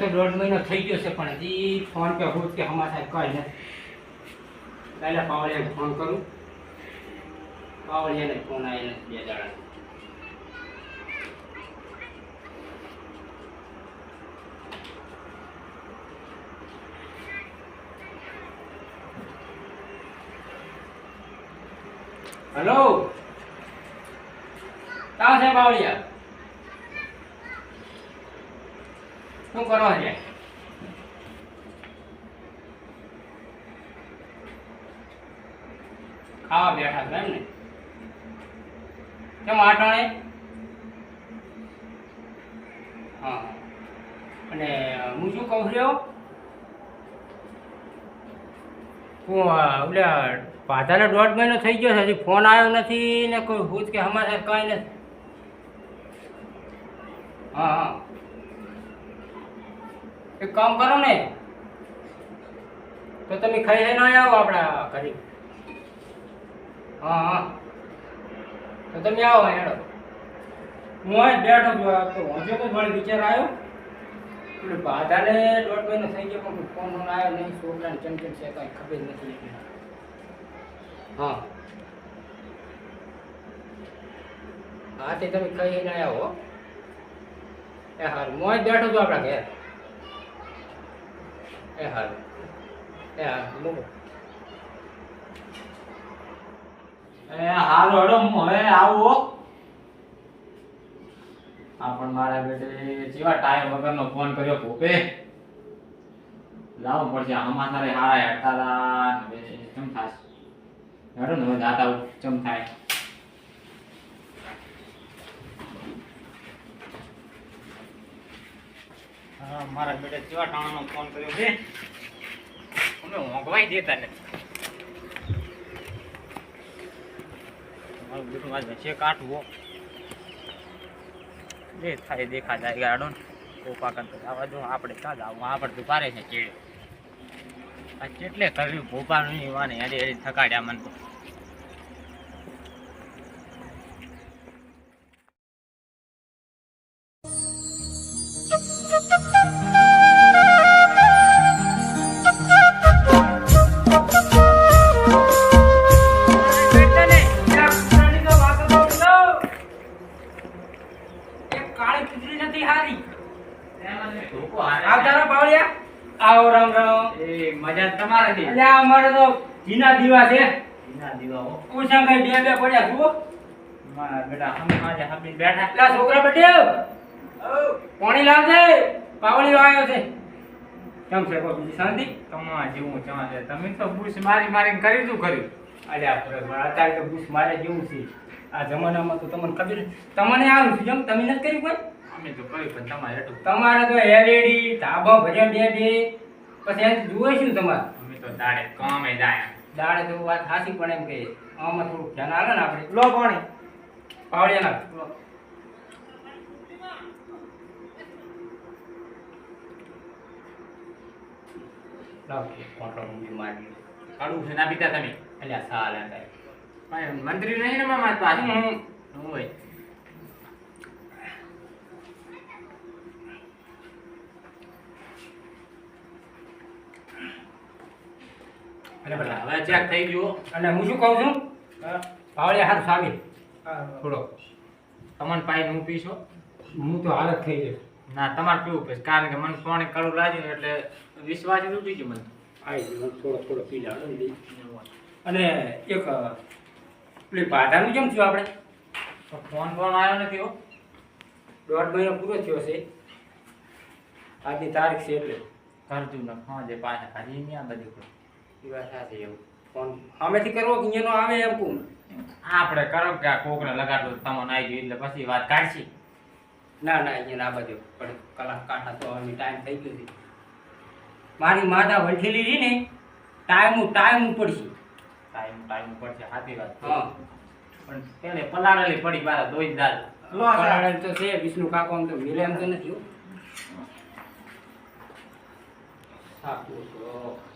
તો દોઢ મહિનો થઈ ગયો છે, પણ હજી ફોન પે હું કે હમા સાહેબ કહે નથી. પહેલાં પાવળિયાને ફોન કરું. પાવળિયાને ફોન આવે નથી બે દાડા હલો? તા છે પાવળિયા? શું કરો છે? ખાવા બેઠા છો એમ ને કેમ આટાણે? હા. અને હું શું કહું છું હું એટલે પાધાને દોઢ મહિનો થઈ ગયો છે, હજી ફોન આવ્યો નથી ને કોઈ ભૂત કે હમણાં કંઈ નથી. હા હા. એક કામ કરો ને. તો તમે ખાઈ લઈને આવો આપણા ઘરે. હા હા. તો તમે આવો હેડો હું અહીં બેઠો તો હજુ કોઈ મારો વિચાર આવ્યો. એટલે બાધાને દોઢ મહિનો થઈ ગયો, પણ ફોન ફોન આવ્યો નહીં, છોકરાને ચમચમ છે, કાંઈ ખબર નથી હા. હા, તે તમે ખાઈ લઈને આવ્યા હો. એ હારું. હું બેઠો છું આપણા ઘેર. એ હારું એ મૂકો એ હાલો હેડો હું હવે આવું. આ પણ મારા બેટે જેવા ટાઈમ વગરનો ફોન કર્યો ભૂપે. લાવો પડશે હમાસારે હારા હેઠા ચમ થાશે? હેડો ને, હવે આવું ચમ થાય? મારા બેટા કેવા ફોન કર્યો છે? અમે મોંઘવાઈ દેતા નથી. મારું બેટું આજ છે કાઢવો જે થાય દેખા જાય. ગાડો કોપા કરતો આવા જો આપણે ક્યાં જાવું? આપણે તો ભારે છે ચેડે. આ કેટલે કર્યું? ભોપા નહીં વાને હેડી હેડી થકાડ્યા મને તો. જીના દીવા છે. જીના દીવા હો. ઓછા કઈ બે બે પડ્યા જુઓ. મારા બેટા હમ આજે હમી બેઠા. એટલા છોકરા બટેવ પાણી લાવજે. પાવળીઓ આવ્યો છે. કેમ છે કોઈ બીજી શાંતિ? તમા જેવું ચા છે તમે તો બુશ મારી મારીને કરી શું કર્યું? અલ્યા બરાબર અત્યારે તો બુશ મારે જેવું છે. આ જમાનામાં તો તમને ખબર તમને આવું છે જેમ તમે નથી કર્યું કોઈ? અમે તો કર્યું પણ તમારે તમારે તો એલઈડી ધાબા ભજન બે બે પછી જુએ શું તમારે? તો દાડે કામે જાય. દાડે તો વાત સાચી પણ એમ કે આમાં થોડું ધ્યાન આવે ને આપણે. લો પાણી. કાળું છે ના પીતા તમે. મંત્રી નહીં ને મામા હમ. હોય અરે બટા હવે ચેક થઈ ગયો. અને હું શું કહું છું? પાવડિયા હાર સાબી થોડો. તમને પાઈ હું પીશો? હું તો હાલત થઈ જઈશ. ના તમારે પીવું પડશે. કારણ કે મને પાણી કડું લાગ્યું એટલે વિશ્વાસ ઉઠી ગયો મને. આવી ગયું. થોડો થોડો પી લાવો અને એક પેલી બાધાનું કેમ થયું આપણે? તો ફોન ફોન આવ્યો નથી હો. દોઢ મહિનો પૂરો થયો છે. આજની તારીખ છે એટલે. કરતું ને જે પાછા હજી નહીં આ બધું. એ વાત સાચી એવું. ફોન સામેથી કરવો કે અહીંયાનો આવે એમ કહું આપણે કરો કે આ કોકને લગાડો તમને આવી ગયું એટલે પછી વાત કાઢશી. ના ના અહીંયા ના બાજુ પણ કલાક કાંઠા તો હવે ટાઈમ થઈ ગયો છે. મારી માતા વંઠેલી રહી ને ટાઈમ ટાઈમ પડશે. ટાઈમ ટાઈમ પડશે સાચી વાત હા. પણ તેને પલાળેલી પડી બાર દોઈ દાદ પરાણે તો છે વિષ્ણુ કાકો આમ તો મિલે એમ તો નથી હો.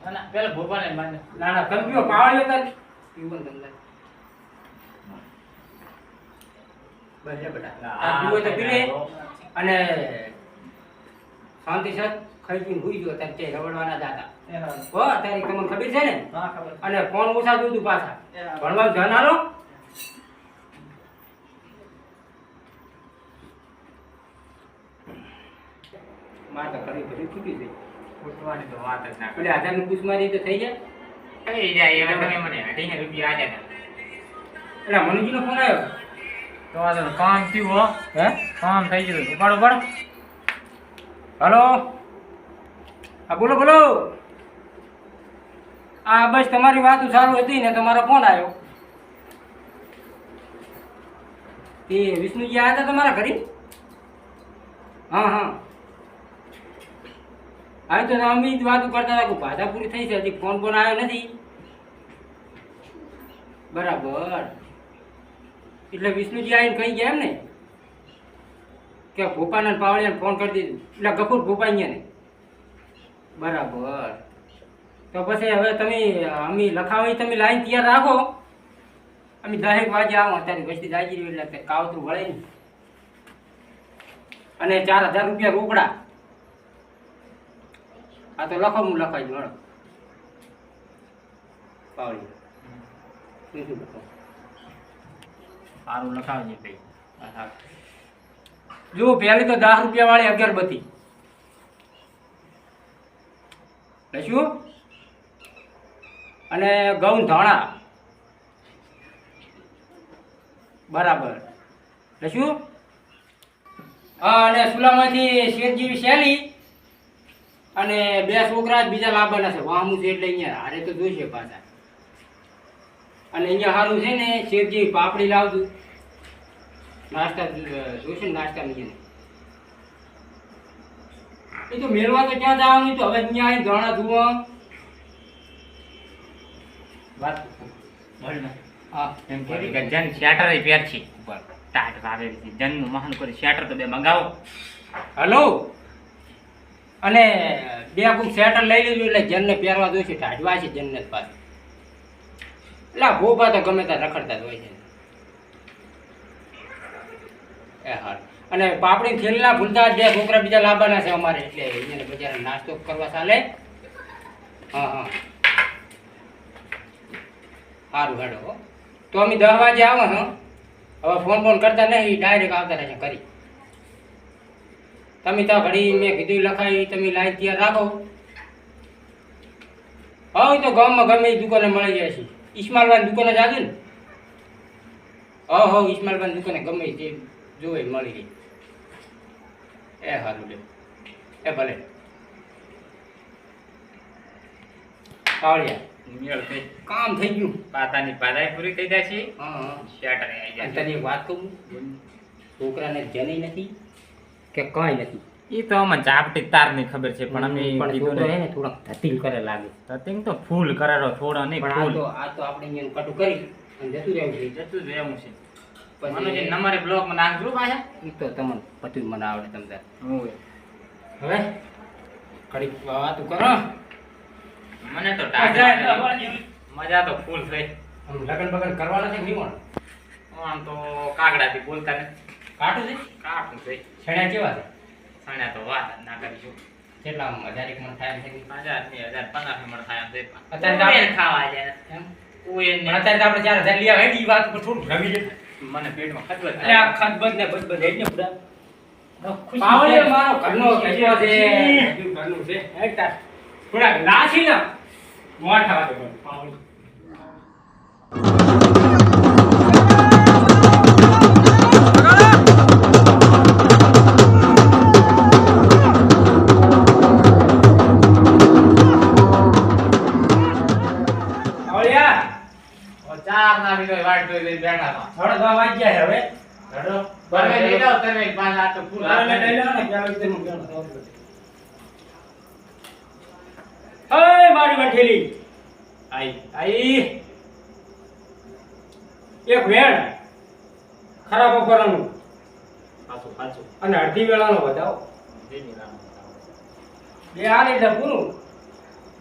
અને પેલા ભોપાને માને. ના ના તમે પીવો પાવળીઓ તાર. પીવો બસ બેટા. આ પીવો તો પી લે. અને શાંતિ સર ખાઈ પીને હુઈ ગયો ત્યારે ક્યાંય રવડવાના જાતા હો. તારી તમને ખબર છે ને? અને ફોન ઓછા જોતું પાછા. ભણવાનું ધ્યાન આલો. માર તો ખરી ખરી ચૂકી ગઈ. ફૂટવાની તો વાત જ ના આધારનું પૂછ મારી તો થઈ જાય. કરી જાય એવા તમે મને અઢીને રૂપિયા આજે હતા. એટલે મનુજીનો ફોન આવ્યો. તો આ તો કામ થયું હો. હે? કામ થઈ ગયું. ઉપાડો ઉપાડો. હલો? હા બોલો બોલો. આ બસ તમારી વાત સારું હતી ને તમારો ફોન આવ્યો. તે વિષ્ણુજી આવ્યા હતા તમારા ઘરે? હા હા. હા તો અમે જ વાતો કરતા હતા ભાષા પૂરી થઈ છે, હજી ફોન ફોન આવ્યો નથી. બરાબર. એટલે વિષ્ણુજી આવીને કહી ગયા એમ ને? કે ભોપાના પાવડિયાને ફોન કરી દીધું. એટલે ગફુર ભોપાઈયાને બરાબર. તો પછી હવે તમે, અમે લખાવી તમે લાઈન તૈયાર રાખો. અમે દહેક વાગે આવો. અત્યારે વસ્તી જાગી રહ્યું એટલે કાવતરું વળે અને ચાર હજાર રૂપિયા રોકડા. આ તો લખો હું લખાઈ દઉં પાવડી શું શું લખો સારું લખાવજે ભાઈ. જુઓ પહેલી તો દસ રૂપિયા વાળી અગરબત્તી. લઈશું? અને ઘઉં ધાણા. બરાબર. લઈશું? હા અને સુલામાંથી શેર જેવી શેલી. અને બે છોકરા જ બીજા લાવવાના છે. વાહમું છે એટલે અહીંયા હારે તો જોઈશે પાછા. અને અહીંયા સારું છે ને શેર પાપડી લાવજો. નાસ્તા જોઈશે ને નાસ્તા નહીં એ તો મેળવા તો ક્યાં જવાનું? તો હવે અહીંયા અહીં ધોણા ધુવા વાત હા. એમ કે જન શેટર છે ઉપર. જનનું મહાન કરી. શેટર તો બે મંગાવો. હલો? અને બે બુક સેટર લઈ લીધું એટલે જનને પહેરવા દો છે, ઢાઢવા છે જનને પાસે એટલે ભોભા તો ગમે ત્યાં રખડતા જ હોય છે. એ હા અને પાપડી ખેલના ભૂલતા જ છોકરા બીજા લાવવાના છે અમારે, એટલે એને બજારે નાસ્તો કરવા ચાલે. હા હા. સારું હેડો હો. તો અમે દસ વાગે આવો છો હવે ફોન ફોન કરતા નહીં ડાયરેક્ટ આવતા રહેશે કરી તમે તો ઘડી મેં કીધું લખાય તમે લાઈન તૈયાર રાખો. હવે તો ગામમાં ગમે એ દુકાને મળી જાય છે. ઈસ્માલભાઈ દુકાને જ આવ્યું ને. હા હો ઈસ્માલભાઈ દુકાને ગમે તે જોવે મળી ગઈ એ સારું લે એ ભલે. કાવડિયા મેળ કામ થઈ ગયું. પાતાની પાદાય પૂરી થઈ જાય છે. હા હા. શેટર તને વાત કહું? છોકરાને જની નથી? કે કઈ નથી. એ તો અમને ચાપટી તારની ખબર છે પણ અમે કીધું ને હે ને થોડાક કરે લાગે. તતિંગ તો ફૂલ કરેલો થોડો નહીં પણ આ તો આ તો આપણે અહીંયા કટુ કરી અને જતું રહેવું છે. જતું રહેવું છે. પછી- નંબરે બ્લોકમાં નાખજો પાછા? એ તો તમને બધું મને આવડે તમને. હવે કડી વાત કરો. મને તો મજા તો ફૂલ થઈ. લગન બગન કરવાના છે નહીં પણ? આમ તો કાગડાથી બોલતા ને કાઢું છે? કાટું છે. છણ્યા કેવા છે? છણ્યા તો વાત ના કરીશું કેટલા હજાર એક મણ થાય એમ છે હજાર બે હજાર પંદર મણ થાય એમ છે. અત્યારે ખાવા જાય એમ? અત્યારે આપણે ચાર હજાર લઈ આવે ઈ વાત પર થોડું રમી જાય મને પેટમાં એટલે થાય. આ ખતબત ને બદબદ હેડ ને બધા. પાવડિયો મારો ઘરનો કચરો છે. ઘરનું છે. હેડ તાર. ને મોઢા વાગે પાછું. અને અડધી વેળાનો વધાવો. બે હાલ એટલે પૂરું.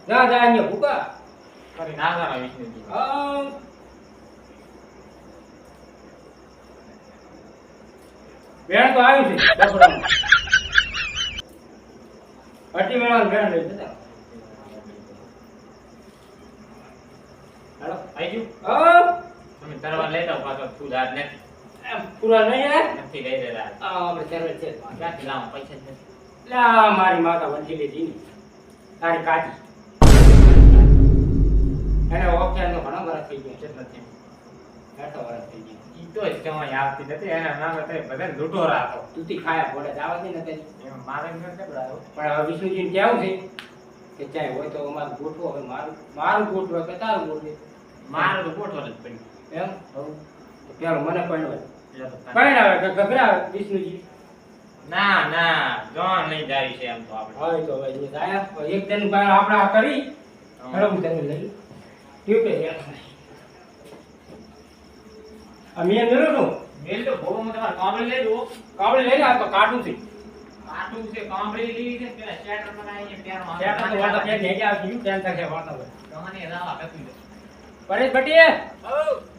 ના જાય અહીંયા ભૂકા. વેણ તો આવ્યું છે અડધી વેળાનું બેન લઈ જતા. હેલો આવી ગયું? તમે તરવા લઈ જાઓ પાછો તું જાત નથી. પૂરા નહીં હે? નથી લઈ દેતા આ આપણે ચરવે છે. ક્યાંથી લાવું પૈસા જ નથી લા મારી માતા વંચી લીધી ને. તારી કાકી. એને ઓક્યાનો ઘણો વરસ થઈ ગયો. થયા? આટલો વરસ થઈ ગયો? ઈ તો જ આવતી નથી. એના નામે તો બધા લૂંટો રાખો. તૂતી ખાયા પડે જવા દે નથી. મારે પણ હવે વિષ્ણુજીને કેવું છે કે ચાહે હોય તો અમારું ગોઠવો હવે મારું મારું ગોઠવો કે તારું ગોઠવે. મારે તો જ પડી એમ? તો મને પડવા એટલે તો ગભરાવે વિષ્ણુજી. ના ના જોન લઈ જાય છે એમ તો આપણે. હોય તો એ જાય એક દિન પણ આપણે આ કરી હેડો હું તને લઈ ટ્યુબે આ મેં મેળો નો મેલ તો ભોવો મત તમારે કામળી લઈ લો કામળી લઈ આ તો કાટું છે. કાટું છે કામળી લીધી છે પેલા શેટર બનાવીને આવે. ત્યાં તો વાટા પેર નેજે આવી ગયું ત્યાં તક વાટા હોય તમને રાવા કતું. પરેશ ભટ્ટી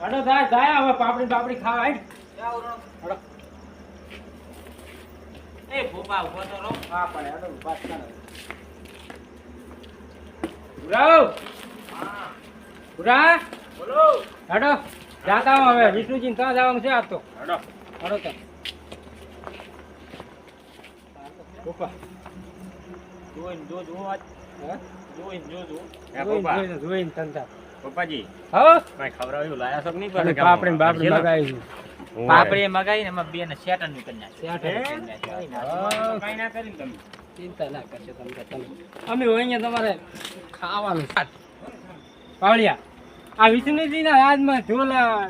હેડો જાય જાય હવે પાપડી પાપડી ખાવા હેડો. એ ભોપા ઊભો તો રહો. હા પણ હેડો વાત કરે ઉરાવ! હા, ઉરા! બોલો. હેડો. જાતા હું હવે. વિષ્ણુજી ત્યાં જવાનું છે આજ તો. હેડો. હેડો તો ઊભા. જોઈને જો જો આજ. હે? જોઈને જો જો. જોઈને જોઈને તંતા. પપ્પાજી હો? કઈ ખવડાવ્યું? લાયા છો કે નહીં? પાપડી ને બાપડી ગામમાં? મગાવી પાપડી મગાઈને એમાં બે ને શેટરની કરી નાખી. શેટરની કરી નાખી. હે? કાંઈ ના કરીને તમે. ચિંતા ના કરશો તમે તમે અમે હોય અહીંયા તમારે ખાવાનું. પાવડિયા આ વિષ્ણુજીના રાજમાં ઝોલા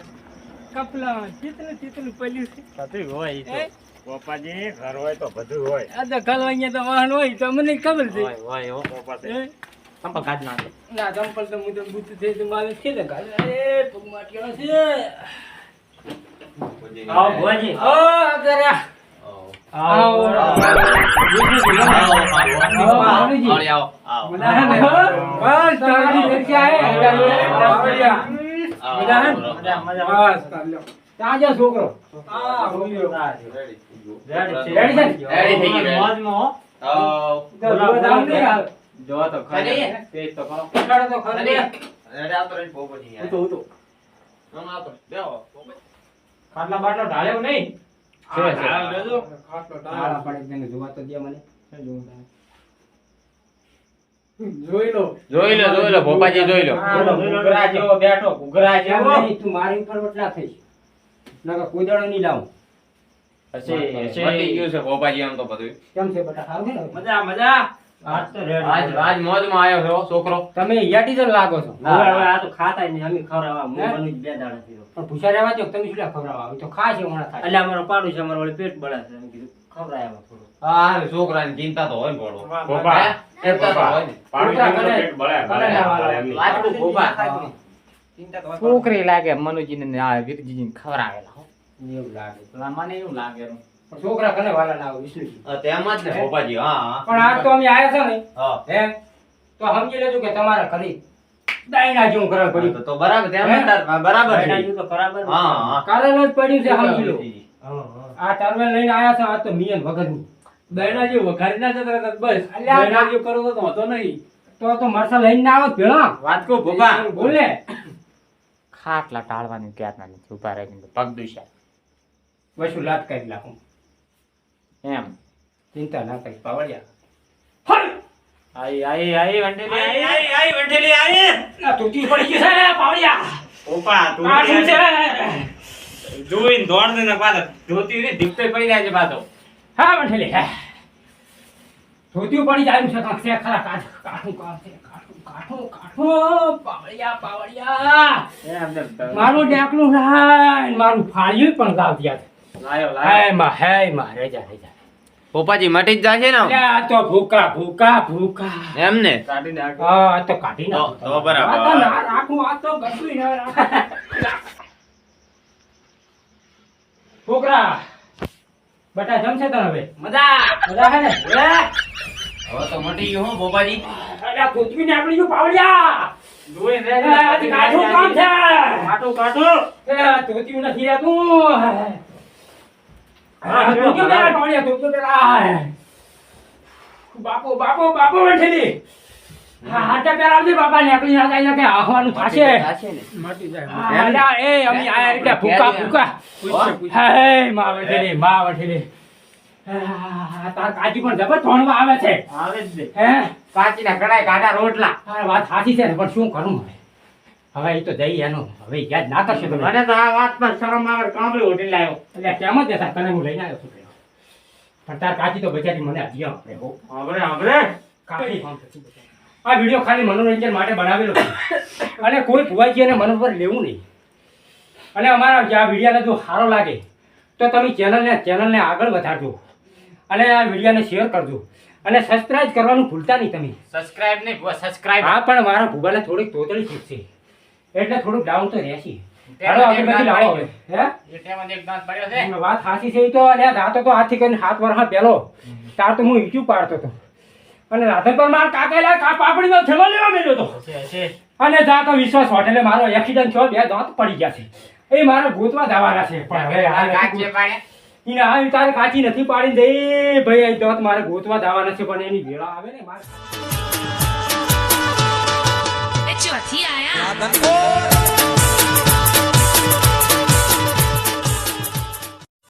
કપલા ચિતલું ચિતલું પડ્યું છે. થતું હોય. પપ્પાજી ઘર હોય તો બધું હોય. આ તો કલ અહીંયા તો વાહન હોય તો મને ખબર છે. હોય હોય હો. પપ્પા હે? સંપલ કાઢ નાખે ના ચંપલ તો મુદમ બુદ્ધ થઈ તું મારે છે ને ગાલે અરે પગમાં કેળો છે? આવો ભુવાજી. ઓ અગરા. આવો. આવો. આવો, ને? ને? ત્યાં જા છોકરો. આ બોલ્યો. રેડી છે. રેડી છે. ને? રેડી. તો જોવા જાવ નહીં તો ખરી. ખરી? તો ખરો. ઉઠાડો તો ખરી. ઉતો, ઉતો. ખાટલા બાટલા ઢાળ્યો નહીં? છે, છે. ઢાળ દેજો. ઢાળ પડે જોવા તો દે મને. જોઈ લો. જોઈ લો જોઈ લો ભોપાજી જોઈ લો. આ જેવો બેઠો ઘૂઘરા જેવો. તું મારી ઉપર વટલા થઈ નકર કોઈ દાડો નહીં લાવું. ગયું છે ભોપાજી આમ તો બધું કેમ છે બેટા સારું મજા મજા. આજ તો રેડી. આજ આજ મોજમાં આવ્યો છે છોકરો. તમે યાટી જ લાગો છો? ના, હવે આ તો ખાતા નહીં અમે ખવડાવવા. હે? બનું જ બે દાડા થયો. પણ ભૂસા રહેવા દો તમે શું લે ખવડાવવા? આવે તો હમણાં થાય. એટલે અમારો પાડું છે અમારો પેટ બળે છે. એમ કીધું ખવડાવ્યા થોડું હા છોકરાની ચિંતા તો હોય ને પાડું. પેટ. લાકડું. છોકરી લાગે મનુજીને ને આ એવું લાગે. મને એવું લાગે છોકરા કને વાલા ના વિષ્ણુજી. હા, તેમ જ ને ભોપાજી હા હા. પણ આજ તો અમે આયા છે ને હા. હે? તો સમજી લેજો કે તમારા ઘરે દાયના જેવું કરવા પડ્યું. તો બરાબર તેમ તાર- બરાબર છે. તો બરાબર હા કારણ જ પડ્યું છે સમજી લો. હા, હા. આ તરવેલ લઈને આયા છે આ તો મિયન વગરની. બહેના જે વઘારી ના જતા બસ. બહેના જે કરો તો હતો નહીં. તો તો મરસા લઈને ના આવો ભેળા. વાત કો ભોપા. બોલે. ખાટલા ટાળવાની ક્યારના નથી ઊભા રહીને પગ દુશ્યા. વસુ લાત કરી નાખું. એમ. ચિંતા ના કરી પાવળિયા આઈ આઈ આઈ વંટેલી આઈ આઈ. આઈ વંટેલી આઈ. આ તૂટી પડી ગઈ છે પાવળિયા ઓપા તું આ શું છે? જોઈને દોડ દે ને પાછા. જોતી ને દીપતે પડી જાય છે પાછો. હા બંઠેલી હે. જોતી પડી જાય છે કાંક છે ખરા કાઠ કાઠું કાઠું મારું ડેકલું રાય મારું ફાળ્યું પણ ગાવ દિયા છે લાયો લાયો. હે માં હે માં રેજા રેજા ભોપાજી મટી જ જશે ને આ તો ભૂકા ભૂકા ભૂકા. એમ ને? કાઢી નાખ. હા આ તો કાઢી નાખો. તો બરાબર. આ તો ના રાખું આ તો ગસુઈ ના રાખું. છોકરા બટા જમશે તને હવે? મજા. મજા હે ને? હવે તો મટી ગયું હો ભોપાજી ભૂતવી ને આપણી જો પાવડિયા. જોઈને રે આ તો કામ છે. કાઢું કાઢું એ ધોતિયું નથી રહેતું હા ધોતિયું પેલા પાવડિયા ધોતિયું પેલા બાપો બાપો બાપો વઠેલી. હા હાથે પેલા આવજે બાપા નીકળી ના જાય કે આહવાનું થશે? હા, અલા, એ અમે આયા રીતે ભૂકા ભૂકા. હે માં વઠેલી માં વઠેલી. તાર કાકી પણ જબર ધોણવા આવે છે. આવે જ હે? કાચીના કડાય કાઢા રોટલા. વાત સાચી છે ને પણ શું કરું હવે એ તો જઈ એનું. હવે યાદ ના કરશે તમે. મને તો આ વાત પર શરમ આવે કાંબળી ઉઠી લાવ્યો એટલે કેમ જ હતા તને હું લઈને આવ્યો છું પણ તાર કાચી તો બચારી મને આપી આપણે હો. હવે હવે કાચી આ વીડિયો ખાલી મનોરંજન માટે બનાવેલો અને કોઈ ભુવાજી અને મન પર લેવું નહીં. અને અમારા જે આ વિડીયોને જો સારો લાગે તો તમે ચેનલને ચેનલને આગળ વધારજો. અને આ વિડીયોને શેર કરજો. અને સબસ્ક્રાઇબ કરવાનું ભૂલતા નહીં તમે. સબસ્ક્રાઇબ નહીં સબસ્ક્રાઇબ હા પણ મારા ભૂબાને થોડીક તોતળી છૂટશે. એટલે થોડુંક ડાઉન તો રહેશે. વાત સાચી છે. તો રાતો તો હાથથી કરીને હાથ વર્ષ તાર તો હું ઈચ્યું પાડતો હતો અને રાતે પર માર કાકેલા કા પાપડીનો થેલો લેવા મેલ્યો હતો અને જા તો વિશ્વાસ હોટેલે મારો એક્સિડન્ટ થયો બે દાંત પડી ગયા છે. એ મારે ગોતવા જવાના છે. પણ હવે આ તારે કાચી નથી પાડી દે ભાઈ એ દાંત મારે ગોતવા જવાના છે પણ એની વેળા આવે ને મારે 就是 T.I. 啊。